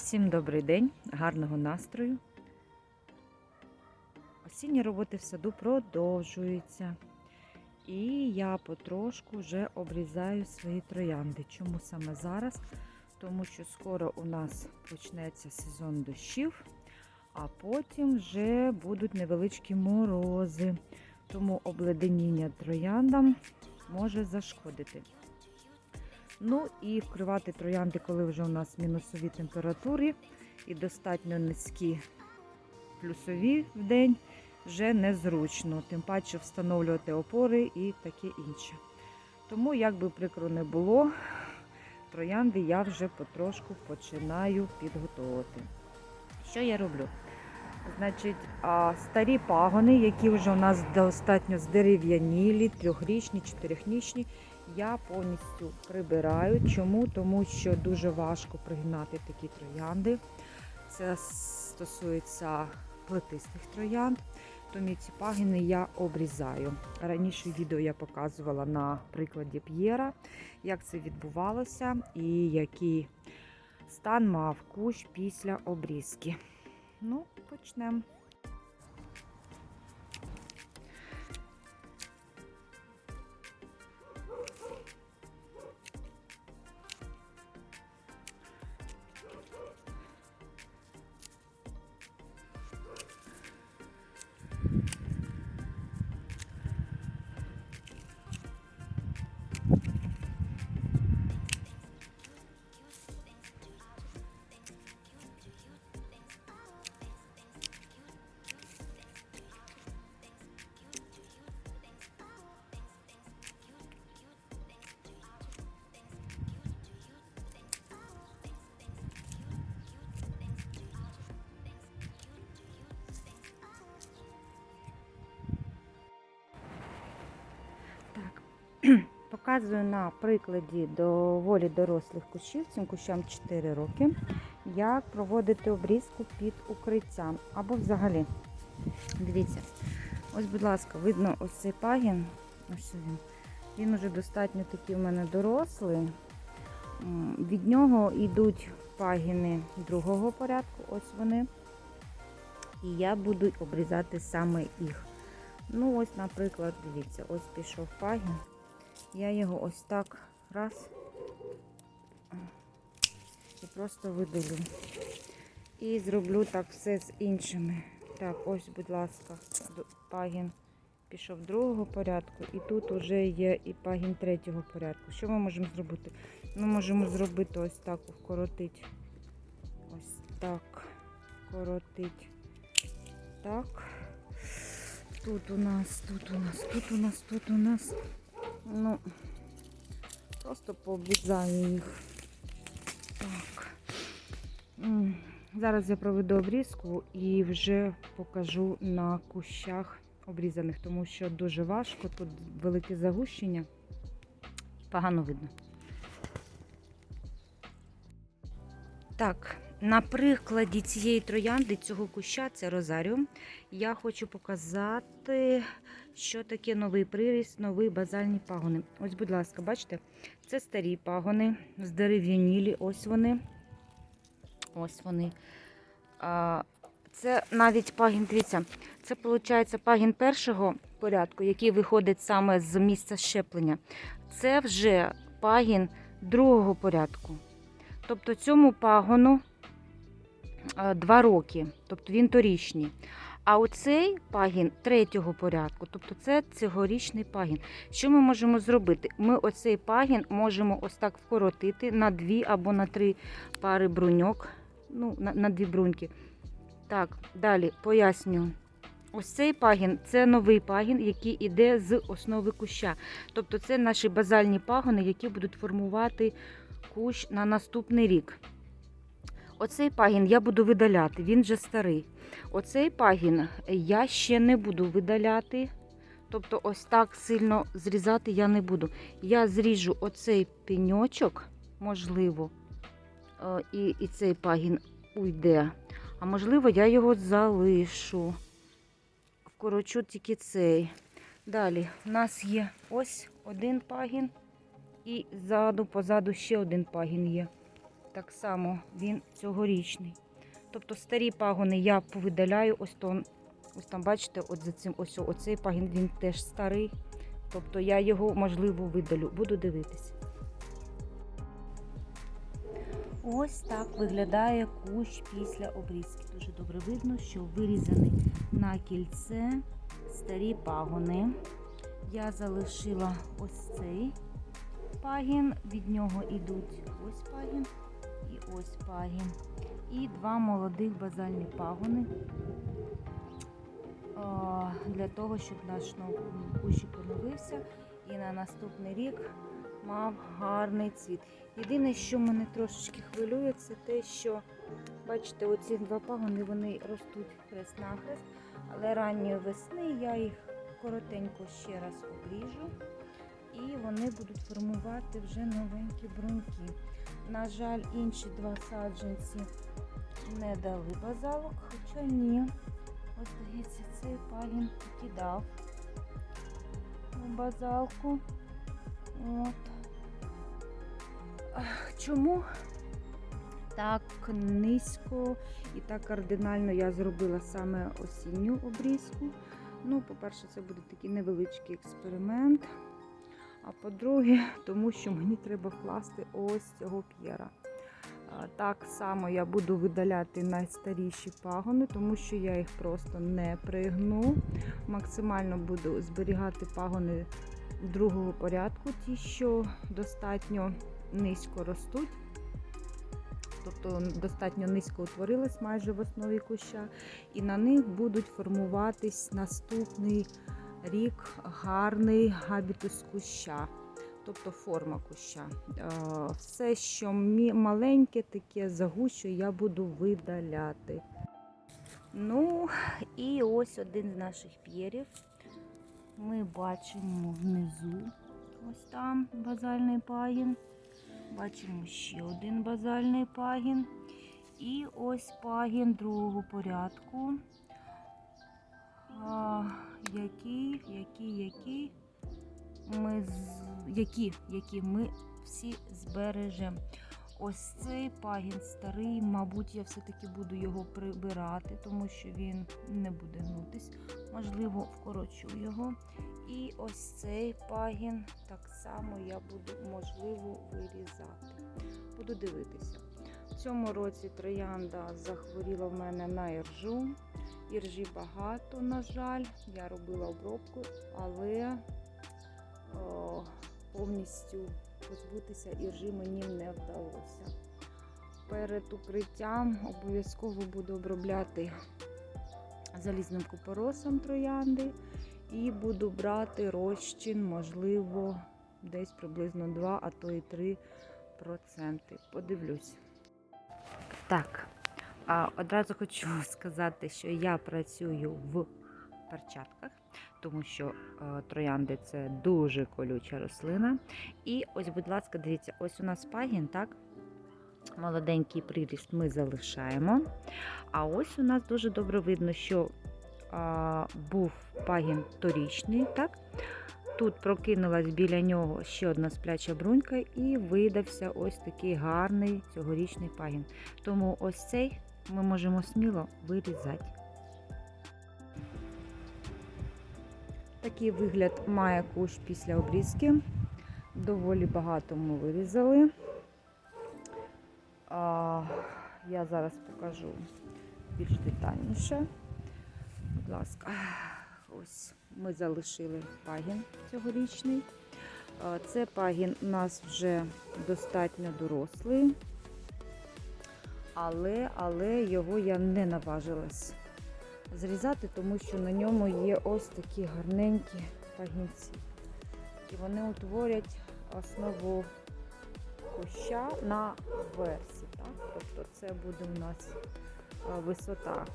Всім добрий день, гарного настрою. Осінні роботи в саду продовжуються. І я потрошку вже обрізаю свої троянди. Чому саме зараз? Тому що скоро у нас почнеться сезон дощів, а потім вже будуть невеличкі морози. Тому обледеніння трояндам може зашкодити. Ну і вкривати троянди, коли вже у нас мінусові температури і достатньо низькі плюсові в день, вже незручно. Тим паче встановлювати опори і таке інше. Тому, як би прикро не було, троянди я вже потрошку починаю підготовувати. Що я роблю? Значить, старі пагони, які вже у нас достатньо здерев'янілі, трьохрічні, чотирьохрічні, я повністю прибираю. Чому? Тому що дуже важко пригнати такі троянди. Це стосується плетистих троянд. Тому ці пагини я обрізаю. Раніше відео я показувала на прикладі П'єра, як це відбувалося і який стан мав кущ після обрізки. Ну, почнемо. Показую на прикладі доволі дорослих кущів, цим кущам 4 роки, як проводити обрізку під укриттям або взагалі. Дивіться, ось, будь ласка, видно ось цей пагін. Ось він. Він уже достатньо такий в мене дорослий. Від нього йдуть пагіни другого порядку, ось вони. І я буду обрізати саме їх. Ну, ось, наприклад, дивіться, ось пішов пагін. Я його ось так раз і просто видалю. І зроблю так все з іншими. Так, ось, будь ласка, пагін пішов другого порядку, і тут вже є і пагін третього порядку. Що ми можемо зробити? Ми можемо зробити ось так, вкоротити. Ось так, коротить. Так. Тут у нас, тут у нас, тут у нас, тут у нас. Ну, просто пообрізаю їх. Так. Зараз я проведу обрізку і вже покажу на кущах обрізаних, тому що дуже важко, тут велике загущення, погано видно. Так, на прикладі цієї троянди, цього куща, це розаріум, я хочу показати, що таке новий приріст, нові базальні пагони. Ось, будь ласка, бачите, це старі пагони, здерев'янілі, ось вони. Ось вони. Це навіть пагін, дивіться, це виходить пагін першого порядку, який виходить саме з місця щеплення. Це вже пагін другого порядку. Тобто цьому пагону е, два роки, тобто він торічний. А оцей пагін третього порядку, тобто це цьогорічний пагін. Що ми можемо зробити? Ми оцей пагін можемо ось так вкоротити на дві або на три пари бруньок, ну, на, на дві бруньки. Так, далі поясню. Ось цей пагін це новий пагін, який іде з основи куща. Тобто це наші базальні пагони, які будуть формувати кущ на наступний рік. Оцей пагін я буду видаляти, він вже старий. Оцей пагін я ще не буду видаляти. Тобто, ось так сильно зрізати я не буду. Я зріжу оцей пеньочок, можливо, е, і, і цей пагін уйде. А можливо, я його залишу. Вкорочу тільки цей. Далі у нас є ось один пагін, і ззаду, позаду ще один пагін є. Так само він цьогорічний. Тобто старі пагони я повидаляю. Ось то, ось там, бачите, от за цим ось оцей пагін він теж старий. Тобто я його можливо видалю. Буду дивитися. Ось так виглядає кущ після обрізки. Дуже добре видно, що вирізані на кільце старі пагони. Я залишила ось цей пагін, від нього йдуть ось пагін і ось пагін. І два молодих базальні пагони для того, щоб наш кущик поновився і на наступний рік мав гарний цвіт. Єдине, що мене трошечки хвилює, це те, що, бачите, оці два пагони вони ростуть хрест-нахрест, але ранньої весни я їх коротенько ще раз обріжу і вони будуть формувати вже новенькі бруньки. На жаль, інші два саджанці не дали базалок, хоча ні. Ось дивіться, цей пагін таки дав базалку. От. Чому так низько і так кардинально я зробила саме осінню обрізку? Ну, по-перше, це буде такий невеличкий експеримент. А по-друге, тому що мені треба вкласти ось цього п'єра. Так само я буду видаляти найстаріші пагони, тому що я їх просто не пригну. Максимально буду зберігати пагони другого порядку, ті, що достатньо низько ростуть. Тобто достатньо низько утворились майже в основі куща, і на них будуть формуватись наступний рік гарний габітус куща, тобто форма куща. Е, Все, що маленьке, таке загущує, я буду видаляти. Ну, і ось один з наших п'єрів. Ми бачимо внизу, ось там базальний пагін. Бачимо ще один базальний пагін. І ось пагін другого порядку. Який, який, який ми які, які ми всі збережемо. Ось цей пагін старий, мабуть, я все-таки буду його прибирати, тому що він не буде гнутись. Можливо, вкорочу його. І ось цей пагін так само я буду, можливо, вирізати. Буду дивитися. В цьому році троянда захворіла в мене на іржу. Іржі багато, на жаль. Я робила обробку, але о, повністю позбутися іржі мені не вдалося. Перед укриттям обов'язково буду обробляти залізним купоросом троянди і буду брати розчин, можливо, десь приблизно 2, а то і 3 проценти. Подивлюсь. Так, а одразу хочу сказати, що я працюю в перчатках, тому що е, троянди це дуже колюча рослина. І ось, будь ласка, дивіться, ось у нас пагін, так? Молоденький приріст ми залишаємо. А ось у нас дуже добре видно, що а, був пагін торічний, так? Тут прокинулась біля нього ще одна спляча брунька і видався ось такий гарний цьогорічний пагін. Тому ось цей ми можемо сміло вирізати. Такий вигляд має кущ після обрізки. Доволі багато ми вирізали. А, я зараз покажу більш детальніше. Будь ласка, ось ми залишили пагін цьогорічний. Це пагін у нас вже достатньо дорослий, але, але його я не наважилась зрізати, тому що на ньому є ось такі гарненькі пагінці. І вони утворять основу куща на версі. Так? Тобто це буде у нас висота.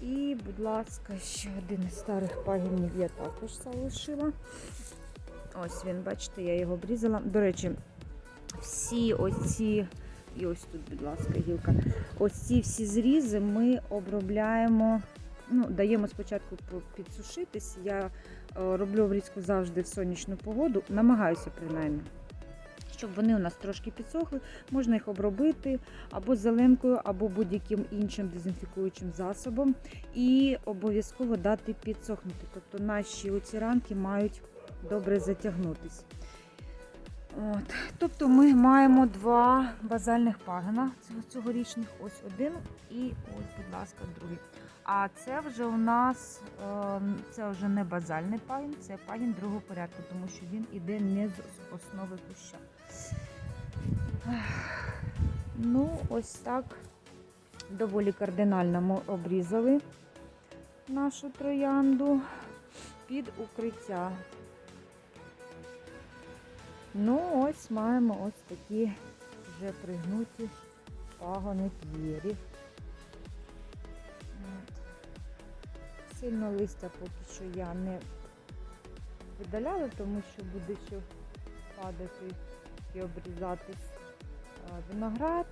І, будь ласка, ще один із старих пагінів я також залишила. Ось він, бачите, я його обрізала. До речі, всі ось ці, і ось тут, будь ласка, гілка, ось ці всі зрізи ми обробляємо, ну, даємо спочатку підсушитись. Я е, роблю обрізку завжди в сонячну погоду, намагаюся принаймні Щоб вони у нас трошки підсохли, можна їх обробити або зеленкою, або будь-яким іншим дезінфікуючим засобом. І обов'язково дати підсохнути. Тобто наші оці ранки мають добре затягнутись. От. Тобто ми маємо два базальних пагина цьогорічних. Ось один і ось, будь ласка, другий. А це вже у нас е, це вже не базальний пагін, це пагін другого порядку, тому що він іде не з основи куща. Ну, ось так доволі кардинально ми обрізали нашу троянду під укриття. Ну, ось маємо ось такі вже пригнуті пагони двері. Сильно листя поки що я не видаляла, тому що буде ще падати і обрізатись виноград.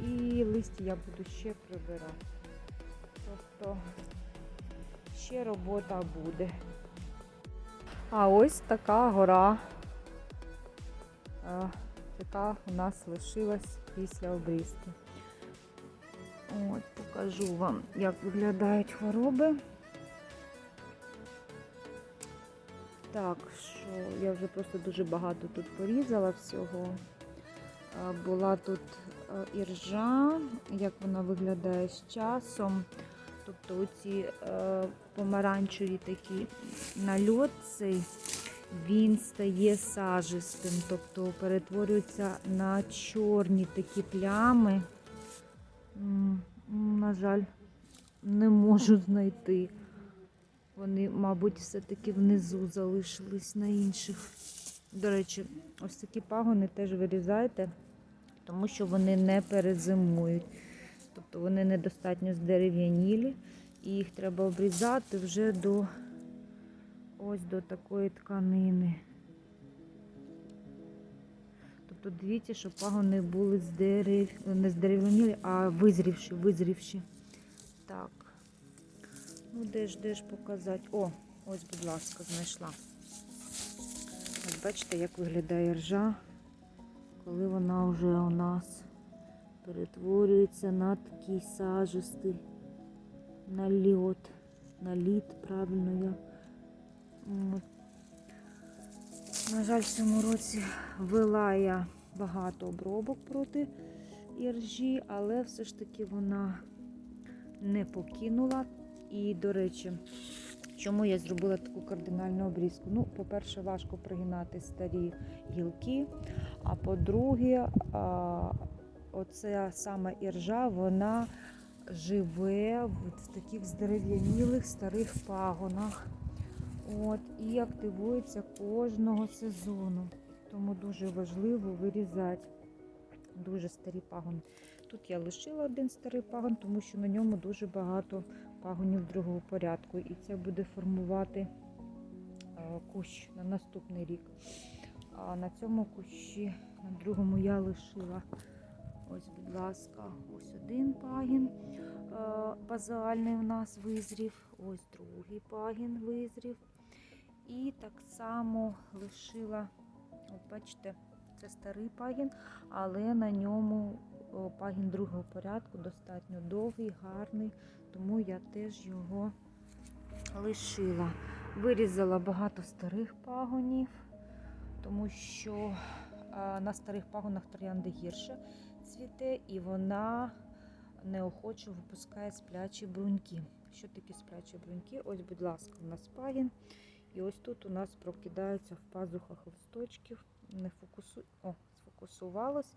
І листя я буду ще прибирати. Тобто ще робота буде. А ось така гора, яка у нас лишилась після обрізки. От, покажу вам, як виглядають хвороби. Так, що я вже просто дуже багато тут порізала всього. Була тут іржа, як вона виглядає з часом. Тобто оці помаранчеві такі нальот цей, він стає сажистим, тобто перетворюється на чорні такі плями. На жаль, не можу знайти. Вони, мабуть, все-таки внизу залишились на інших. До речі, ось такі пагони теж вирізайте, тому що вони не перезимують. Тобто вони недостатньо здерев'янілі, і їх треба обрізати вже до ось до такої тканини. Тобто дивіться, щоб пагони були здерев... не здерев'янілі, а визрівші, визрівші. Так. Ну, де ж, де ж показати? О, ось, будь ласка, знайшла. Ось бачите, як виглядає ржа, коли вона вже у нас перетворюється на такий сажистий нальот. Наліт, правильно я. На жаль, в цьому році вела я багато обробок проти іржі, але все ж таки вона не покинула. І, до речі, чому я зробила таку кардинальну обрізку? Ну, по-перше, важко пригинати старі гілки, а по-друге, оця саме іржа, вона живе в таких здерев'янілих старих пагонах. От, і активується кожного сезону. Тому дуже важливо вирізати дуже старі пагони. Тут я лишила один старий пагон, тому що на ньому дуже багато пагонів другого порядку. І це буде формувати е, кущ на наступний рік. А на цьому кущі, на другому я лишила, ось, будь ласка, ось один пагін е, базальний у нас визрів, ось другий пагін визрів. І так само лишила, от бачите, це старий пагін, але на ньому пагін другого порядку достатньо довгий, гарний, тому я теж його лишила. Вирізала багато старих пагонів, тому що на старих пагонах троянди гірше цвіте, і вона неохоче випускає сплячі бруньки. Що таке сплячі бруньки? Ось, будь ласка, у нас пагін. І ось тут у нас прокидаються в пазухах листочків. Не фокусу... О, сфокусувалось.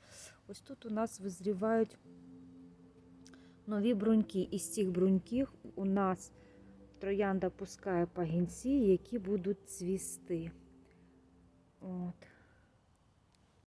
Ось тут у нас визрівають нові бруньки. Із цих бруньків у нас троянда пускає пагінці, які будуть цвісти. От.